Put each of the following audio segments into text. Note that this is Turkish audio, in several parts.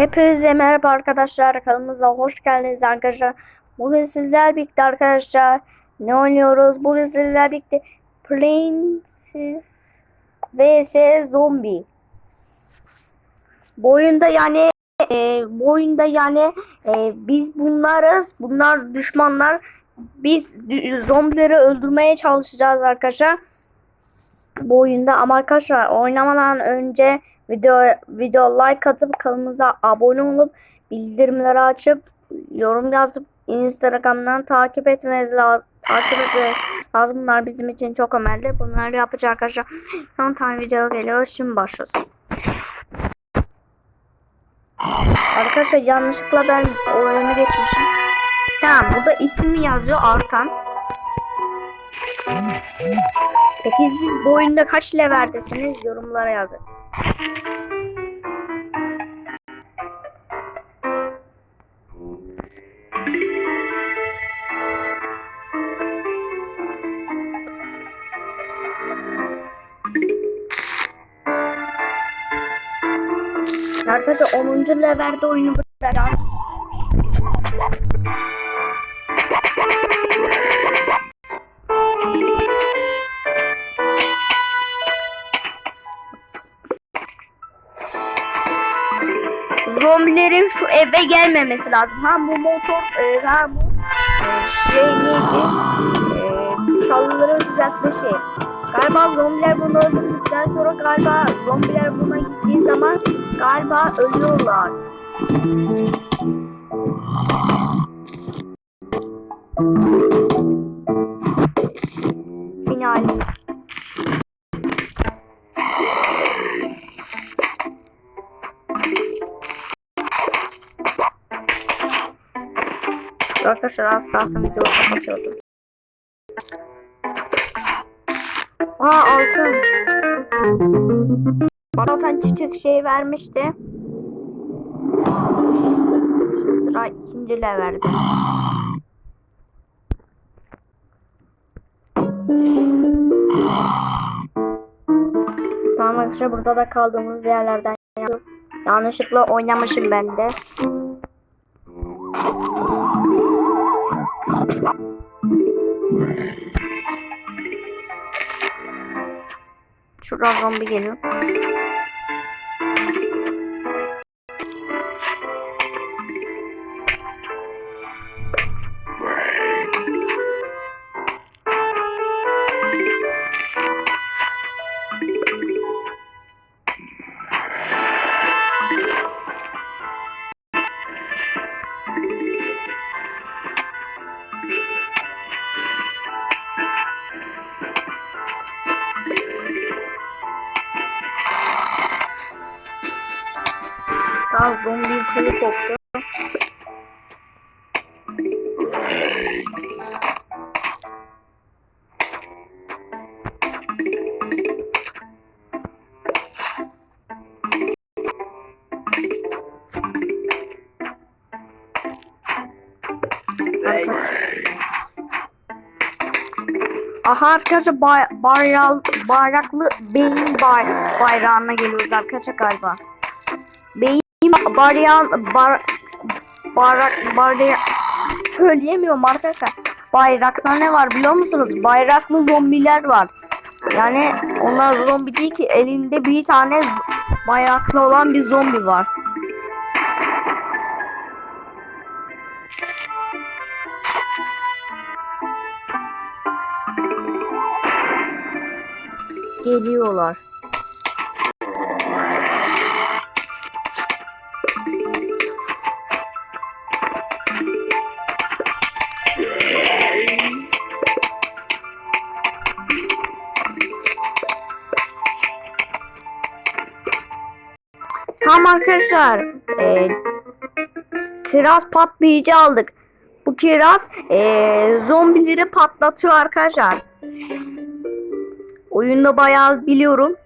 Hepinize merhaba arkadaşlar. Kanalımıza hoş geldiniz arkadaşlar. Bugün sizler birlikte arkadaşlar ne oynuyoruz? Bugün sizler birlikte Princess vs Zombie. Bu oyunda yani e, bu oyunda yani e, biz bunlarız. Bunlar düşmanlar. Biz zombileri öldürmeye çalışacağız arkadaşlar. Bu oyunda ama arkadaşlar oynamadan önce video video like atıp kanalımıza abone olup bildirimleri açıp yorum yazıp Instagram'dan takip etmeniz lazım. Takip etmeniz lazım. Bunlar bizim için çok önemli. Bunları yapacak arkadaşlar. 10 tane video geliyor. Şimdi başlıyoruz. Arkadaşlar yanlışlıkla ben oyunu geçmişim. Tamam burada ismi yazıyor Artan. Peki siz bu oyunda kaç leverdesiniz? Yorumlara yazın. Arkadaşlar 10. levelde oyunu bırakacağım. Gelmemesi lazım. Ha bu motor, e, ha bu e, şey neydi? E, çalıları düzeltme şey. Galiba zombiler bunu öldürdükten sonra galiba zombiler buna gittiği zaman galiba ölüyorlar. Final. Arkadaşlar az kalsın videoyu kapatıyordum. Aa altın. Bana altın çiçek şey vermişti. Şimdi sıra ikinci leverde. Tamam arkadaşlar burada da kaldığımız yerlerden. Yanlışlıkla oynamışım ben de. Şuradan zombi geliyor. Daha zombi kolu koptu. Aha arkadaşlar bay, bayral, bayraklı beyin bay, bayrağına geliyoruz arkadaşlar galiba. Beyin baryan bar barak barya söyleyemiyorum arkadaşlar. Bayrakta ne var biliyor musunuz? Bayraklı zombiler var. Yani onlar zombi değil ki elinde bir tane bayraklı olan bir zombi var. Geliyorlar. Arkadaşlar. Ee, kiraz patlayıcı aldık. Bu kiraz ee, zombileri patlatıyor arkadaşlar. Oyunda bayağı biliyorum.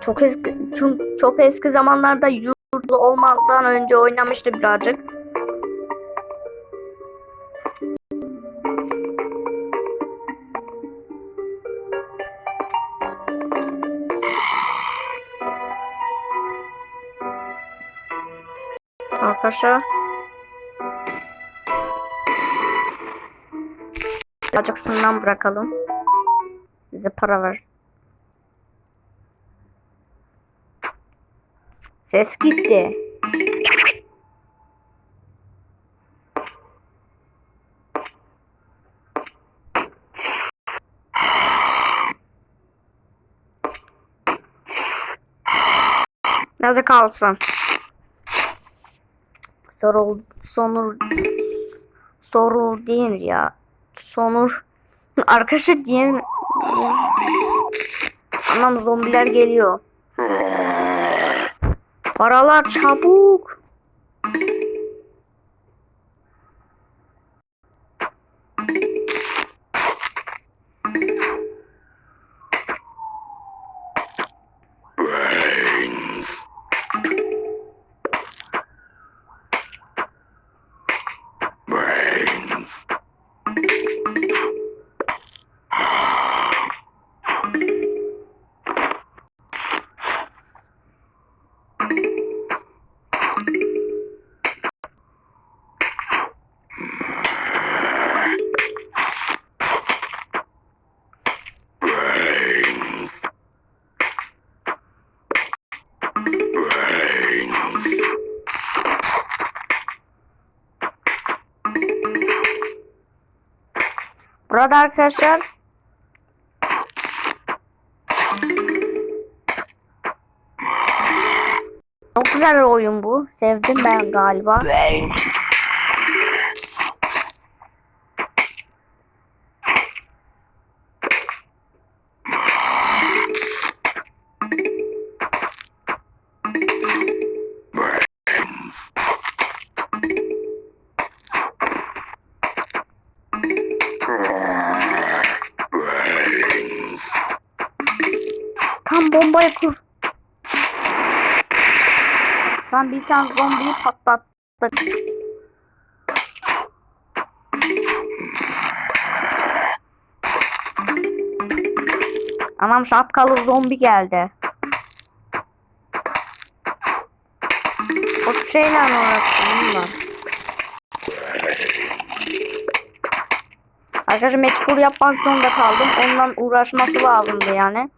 Çok eski çünkü çok eski zamanlarda yurtlu olmadan önce oynamıştım birazcık. Arkadaşlar. Birazcık şundan bırakalım. Bize para ver. Ses gitti. Nerede kalsın? Sorul, sonur, sorul değil ya. Sonur. Arkadaşı diyeyim. Anam zombiler geliyor. Paralar çabuk. Burada arkadaşlar Çok güzel oyun bu. Sevdim ben galiba. Tam bombayı kur. Tam bir tane zombiyi patlattık. Anam şapkalı zombi geldi. O şeyle uğraştım bununla. Arkadaşlar mecbur yapmak zorunda kaldım. Ondan uğraşması lazımdı yani.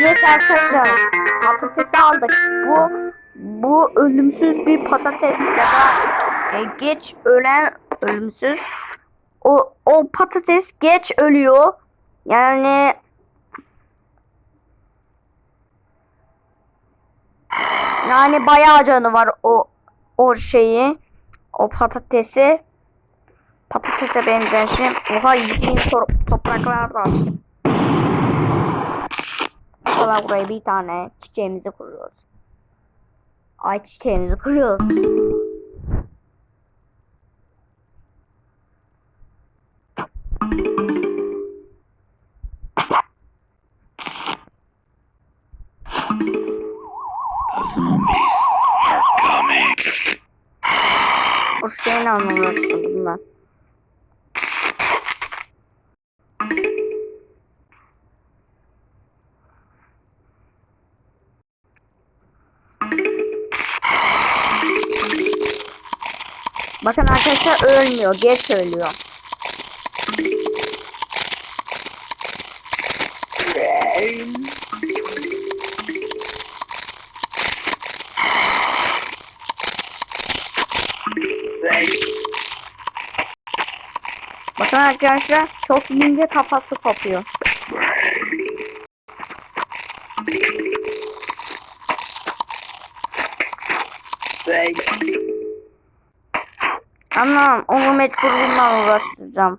Yes arkadaşlar patatesi aldık. Bu bu ölümsüz bir patates ya da e, geç ölen ölümsüz. O o patates geç ölüyor. Yani Yani bayağı canı var o o şeyi. O patatesi. Patatese benzeyen şey. Oha yediğin to- topraklar da açtım. Sonra buraya bir tane çiçeğimizi kuruyoruz. Ay çiçeğimizi kuruyoruz. O şeyin anlamıyorsun bundan. Bakın arkadaşlar ölmüyor. Geç ölüyor. Bakın arkadaşlar çok ince kafası kopuyor. Tamam onu mecbur bundan uğraştıracağım.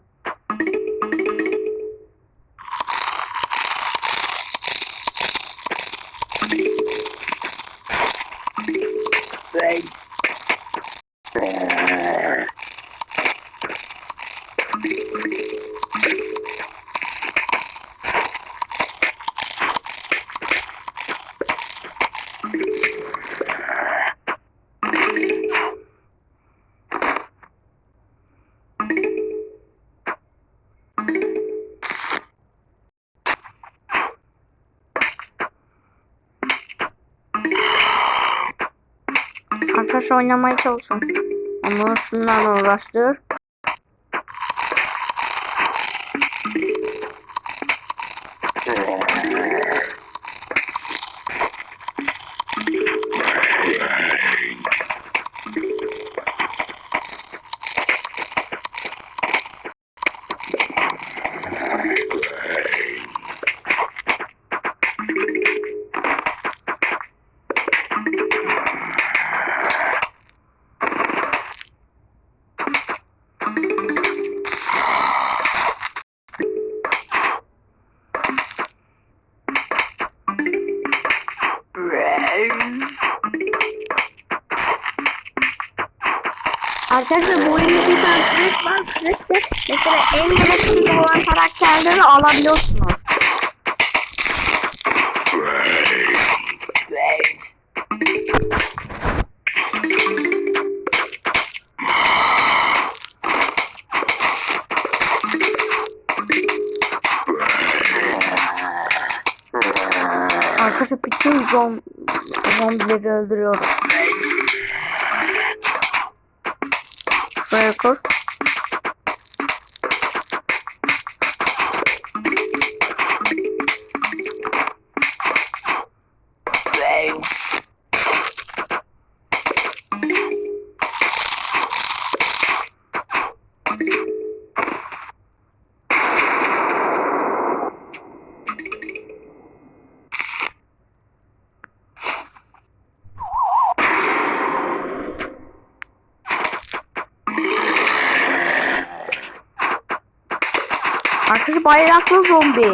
Oynamaya çalışın. Onu şunlarla uğraştır. Arkadaşlar bu oyunda bir tane kürek var. Kürekte mesela en gereksiz olan karakterleri alabiliyorsunuz. Arkadaşlar bütün zom zombileri öldürüyoruz. Şuraya kur. Arkadaşlar bayraklı zombi.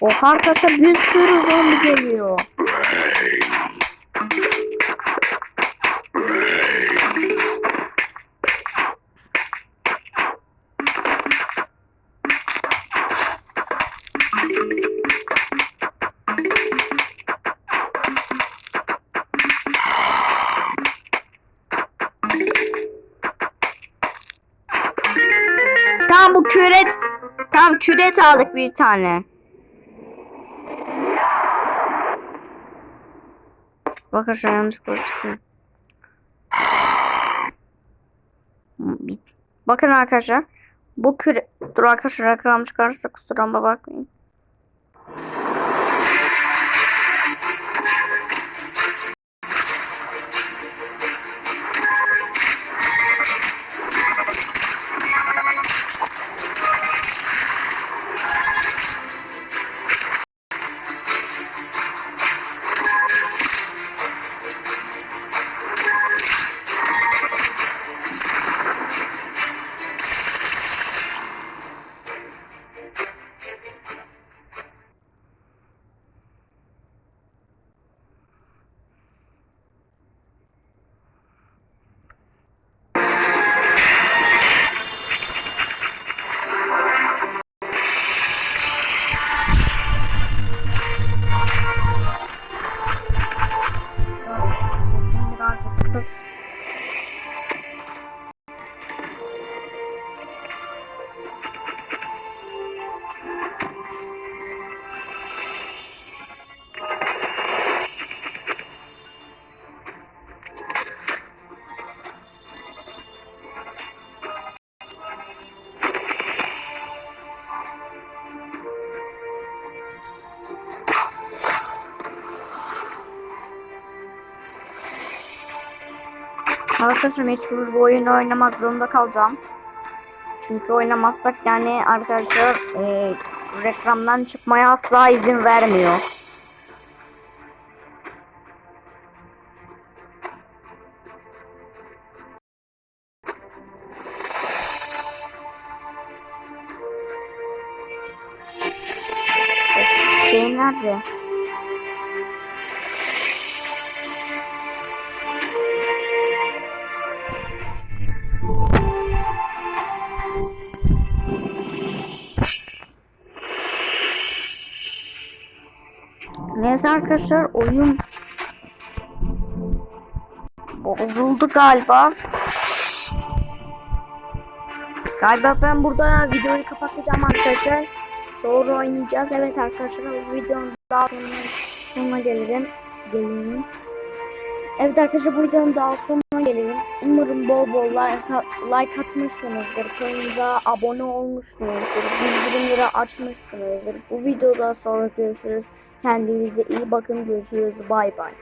Oha arkadaşlar bir sürü zombi geliyor. Tamam küret aldık bir tane. Bakın şu yanlış Bakın arkadaşlar. Bu küre... Dur arkadaşlar ekran çıkarsa kusuruma bakmayın. Arkadaşlar mecbur bu oyunu oynamak zorunda kalacağım. Çünkü oynamazsak yani arkadaşlar e, reklamdan çıkmaya asla izin vermiyor. Şey nerede? Arkadaşlar oyun bozuldu galiba. Galiba ben burada videoyu kapatacağım arkadaşlar. Sonra oynayacağız. Evet arkadaşlar videonun daha sonuna, sonuna gelirim. Gelirim. Evet arkadaşlar bu videonun daha sonuna gelelim. Umarım bol bol like, like atmışsınızdır. Kanalımıza abone olmuşsunuzdur. Bildirimleri açmışsınızdır. Bu videodan sonra görüşürüz. Kendinize iyi bakın. Görüşürüz. Bay bay.